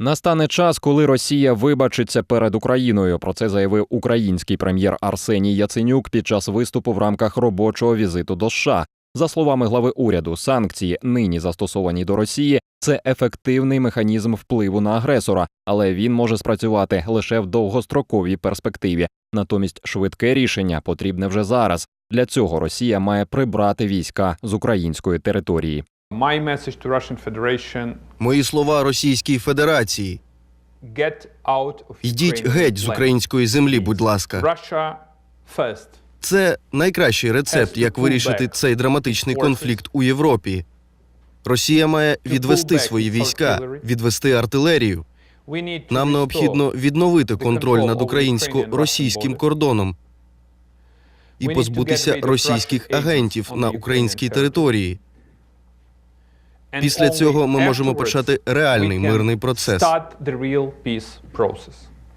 Настане час, коли Росія вибачиться перед Україною. Про це заявив український прем'єр Арсеній Яценюк під час виступу в рамках робочого візиту до США. За словами глави уряду, санкції, нині застосовані до Росії, це ефективний механізм впливу на агресора, але він може спрацювати лише в довгостроковій перспективі. Натомість швидке рішення потрібне вже зараз. Для цього Росія має прибрати війська з української території. My message to Russian Federation: Мої слова Російській Федерації. get out of Йдіть геть з української землі, будь ласка. Russia first. Це найкращий рецепт, як вирішити цей драматичний конфлікт у Європі. Росія має відвести свої війська, відвести артилерію. Нам необхідно відновити контроль над українсько-російським кордоном і позбутися російських агентів на українській території. Після цього ми можемо почати реальний мирний процес.